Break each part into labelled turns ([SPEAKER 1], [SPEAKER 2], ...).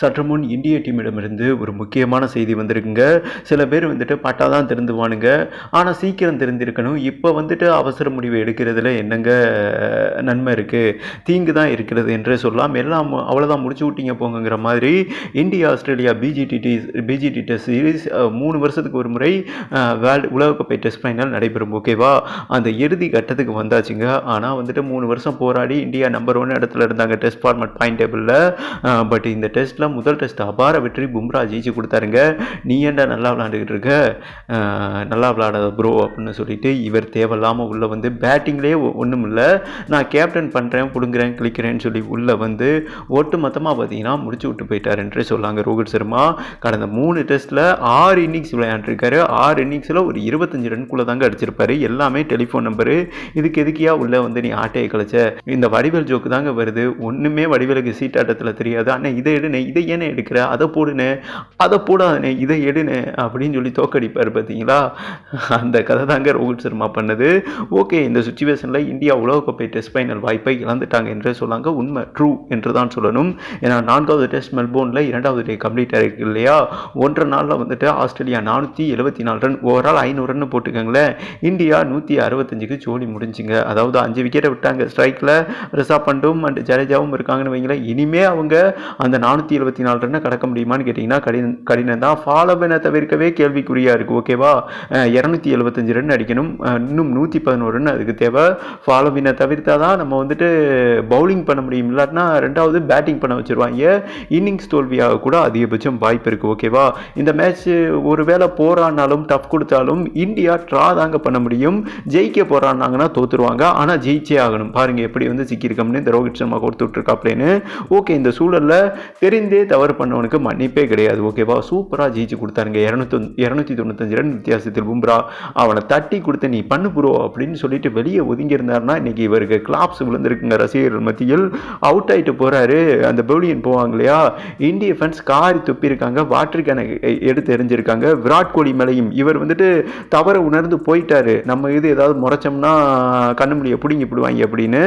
[SPEAKER 1] சற்று முன் இந்திய டீமிடமிருந்து ஒரு முக்கியமான செய்தி வந்திருக்குங்க. சில பேர் வந்துட்டு பட்டா தான் திருந்துவானுங்க. ஆனால் சீக்கிரம் திருந்திருக்கணும். இப்போ வந்துட்டு அவசர முடிவு எடுக்கிறதுல என்னங்க நன்மை இருக்குது தீங்கு தான் இருக்கிறது என்று சொல்லலாம். எல்லாம் அவ்வளோதான் முடிச்சு விட்டீங்க போங்கங்கிற மாதிரி இந்தியா ஆஸ்திரேலியா பிஜிடிடி பிஜிடி டெஸ்ட் சீரீஸ் மூணு வருஷத்துக்கு ஒரு முறை வேர்ல்டு உலகக்கோப்பை டெஸ்ட் ஃபைனல் நடைபெறும். ஓகேவா அந்த இறுதி கட்டத்துக்கு வந்தாச்சுங்க. ஆனால் வந்துட்டு மூணு வருஷம் போராடி இந்தியா நம்பர் ஒன் இடத்துல இருந்தாங்க டெஸ்ட் ஃபார்மட் பாயிண்ட் டேபிளில் பட் இந்த டெஸ்ட் டெஸ்ட்டில் முதல் டெஸ்ட் அபார வெற்றி பும்ரா ஜெயிச்சு கொடுத்தாருங்க. நீ ஏன்டா நல்லா விளாண்டுக்கிட்டு இருக்க? நல்லா விளாடாத ப்ரோ அப்படின்னு சொல்லிட்டு இவர் தேவையில்லாமல் உள்ளே வந்து பேட்டிங்லேயே ஒன்றும் இல்லை நான் கேப்டன் பண்ணுறேன் பிடுங்குறேன் கிளிக்கிறேன்னு சொல்லி உள்ளே வந்து ஒட்டு மொத்தமாக பார்த்தீங்கன்னா முடிச்சு விட்டு போயிட்டாருன்றே சொல்லாங்க ரோஹித் சர்மா. கடந்த மூணு டெஸ்ட்டில் ஆறு இன்னிங்ஸ் விளையாண்டுருக்காரு. ஆறு இன்னிங்ஸில் ஒரு இருபத்தஞ்சு ரன்குள்ளே தாங்க அடிச்சிருப்பாரு. எல்லாமே டெலிஃபோன் நம்பரு இதுக்கு எதுக்கியா உள்ளே வந்து நீ ஆட்டையை கழிச்ச? இந்த வடிவேல் ஜோக்கு தாங்க வருது. ஒன்றுமே வடிவேலுக்கு சீட்டாட்டத்தில் தெரியாது. ஆனால் இதை எடுனே இதை ஏனே எடுக்கிற? அதை போடுனே அதை போடாதனே இதை எடுனே அப்படின்னு சொல்லி தோக்கடிப்பார் பார்த்தீங்களா? அந்த கதை தாங்க ரோஹித் சர்மா பண்ணது. ஓகே இந்த சுச்சுவேஷனில் இந்தியா உலகக்கோப்பை டெஸ்ட் ஃபைனல் வாய்ப்பை இழந்துட்டாங்க என்றே சொல்லாங்க. உண்மை ட்ரூ என்று தான் சொல்லணும். ஏன்னா நான்காவது டெஸ்ட் மெல்போர்னில் இரண்டாவது டே கம்ப்ளீட் ஆகிருக்கு இல்லையா? ஒன்றரை நாளில் வந்துட்டு ஆஸ்திரேலியா நானூற்றி எழுபத்தி நாலு ரன் ஓவரால் ஐநூறு ரன் போட்டுக்கோங்களேன். இந்தியா நூற்றி அறுபத்தஞ்சுக்கு ஜோடி முடிஞ்சுங்க. அதாவது அஞ்சு விக்கெட்டை விட்டாங்க ஸ்ட்ரைக்கில் ரிஷப் பண்டும் அண்ட் ஜடேஜாவும் இருக்காங்கன்னு வைங்களேன். இனிமே அவங்க அந்த நானூற்றி எழுபத்தி நாலு ரன்னை கடக்க முடியுமான்னு கேட்டிங்கன்னா கடினம் கடினம் தான் ஃபாலோவனை தவிர்க்கவே கேள்விக்குறியாக இருக்குது ஓகேவா? இரநூத்தி எழுபத்தஞ்சு ரன் அடிக்கணும். இன்னும் நூற்றி பதினோரு ரன் அதுக்கு தேவை. ஃபாலோவினை தவிர்த்தா தான் நம்ம வந்துட்டு பவுலிங் பண்ண முடியும். இல்லாட்டினா ரெண்டாவது பேட்டிங் பண்ண வச்சுருவாங்க. இன்னிங்ஸ் தோல்வியாக கூட அதிகபட்சம் வாய்ப்பு இருக்குது ஓகேவா? இந்த மேட்ச் ஒருவேளை போராடினாலும் டஃப் கொடுத்தாலும் இந்தியா ட்ரா தாங்க பண்ண முடியும். ஜெயிக்க போராடினாங்கன்னா தோற்றுருவாங்க ஆனால் ஜெயிச்சே ஆகணும். பாருங்க எப்படி வந்து சிக்கியிருக்கோம்னு இந்த ரோஹித் சர்மா கொடுத்துட்ருக்காப்லேன்னு. ஓகே இந்த சூழலில் தெரிந்தே இதே தவறு பண்ணவனுக்கு மன்னிப்பே கிடையாது ஓகேவா? சூப்பராக ஜெயிச்சு கொடுத்தாருங்க. இரநூத்தி இரநூத்தி தொண்ணூத்தஞ்சு ரன் வித்தியாசத்தில் பும்ரா அவனை தட்டி கொடுத்து நீ பண்ணு ப்ரோ அப்படின்னு சொல்லிட்டு வெளியே ஒதுங்கி இருந்தாருன்னா இன்னைக்கு இவருக்கு கிளாப்ஸ் விழுந்திருக்குங்க ரசிகர்கள் மத்தியில். அவுட் ஆகிட்டு போகிறாரு அந்த பவுலியன் போவாங்க இல்லையா? இந்திய ஃபேன்ஸ் காரி துப்பியிருக்காங்க. வாட்டர் கேனை எடுத்து எரிஞ்சிருக்காங்க விராட் கோலி மேலையும் இவர் வந்துட்டு தவற உணர்ந்து போயிட்டாரு. நம்ம இது ஏதாவது முறைச்சோம்னா கண்ணு முடிய பிடிங்கி பிடுவாங்க அப்படின்னு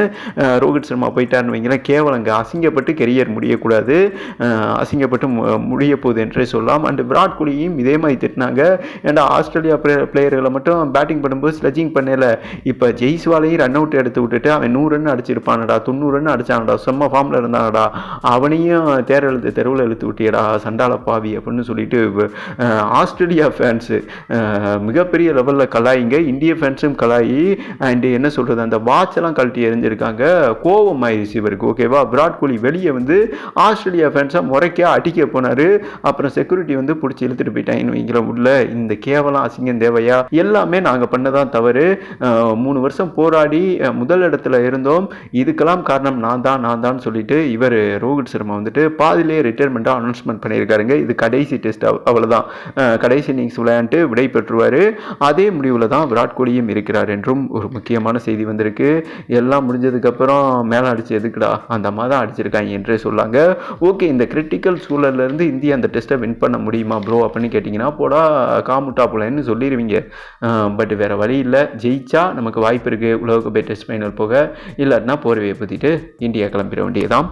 [SPEAKER 1] ரோஹித் சர்மா போயிட்டாருன்னு வைங்களேன். கேவலங்க அசிங்கப்பட்டு கெரியர் முடியக்கூடாது. அசிங்கப்பட்டு மு- முடிய போகுது என்றே சொல்லலாம். அண்ட் விராட் கோலியும் இதே மாதிரி திட்டினாங்க. ஏன்டா ஆஸ்திரேலியா பிளேயர்களை மட்டும் பேட்டிங் பண்ணும்போது ஸ்லெஜிங் பண்ணல. இப்போ ஜெய்ஸ்வாலையும் ரன் அவுட் எடுத்து விட்டுட்டு அவன் நூறு ரன் அடிச்சிருப்பானடா தொண்ணூறு ரன் அடிச்சானடா செம்ம ஃபார்மில் இருந்தானடா. அவனையும் தேர் எழுத்து தெருவில் இழுத்து விட்டியடா சண்டால பாவி அப்படின்னு சொல்லிட்டு ஆஸ்திரேலியா ஃபேன்ஸு மிகப்பெரிய லெவலில் கலாயிங்க. இந்திய ஃபேன்ஸும் கலாயி அண்ட் என்ன சொல்கிறது அந்த வாட்ச் எல்லாம் கழட்டி எறிஞ்சிருக்காங்க. கோபம் ஆயிடுச்சு இவருக்கு ஓகேவா விராட் கோலி வெளியே வந்து ஆஸ்திரேலியா ஃபேன்ஸாக முறைக்க அடிக்க போனார். அப்புறம் செக்யூரிட்டி வந்து பிடிச்சி இழுத்துட்டு போயிட்டாங்க. வைங்கிற உள்ள இந்த கேவலம் அசிங்கம் தேவையா? எல்லாமே நாங்கள் பண்ணதான் தவறு. மூணு வருஷம் போராடி முதல் இடத்துல இருந்தோம். இதுக்கெல்லாம் காரணம் நான் தான் நான் தான் சொல்லிட்டு இவர் ரோஹித் சர்மா வந்துட்டு பாதிலே ரிட்டையர்மெண்ட்டாக அனௌன்ஸ்மெண்ட் பண்ணியிருக்காருங்க. இது கடைசி டெஸ்ட் அவ்வளோதான் கடைசி இன்னிங்ஸ் விளையாண்டு விடை பெற்றுவார். அதே முடிவில் தான் விராட் கோலியும் இருக்கிறார் என்றும் ஒரு முக்கியமான செய்தி வந்திருக்கு. எல்லாம் முடிஞ்சதுக்கப்புறம் மேலே அடிச்சு எதுக்குடா? அந்த மாதிரி தான் அடிச்சிருக்காங்க என்றே சொல்லாங்க. ஓகே இந்த கிரிட்டிக்கல் சூழல்லேருந்து இந்தியா அந்த டெஸ்ட்டை வின் பண்ண முடியுமா ப்ரோ அப்படின்னு கேட்டிங்கன்னா போடா காமுட்டா போலன்னு சொல்லிடுவீங்க பட் வேறு வழி இல்லை. ஜெயிச்சா நமக்கு வாய்ப்பு இருக்குது உலகக்கோப்பை டெஸ்ட் ஃபைனல் போக. இல்லாட்டினா போர்வையை பற்றிட்டு இந்தியா கிளம்பிட வேண்டியதான்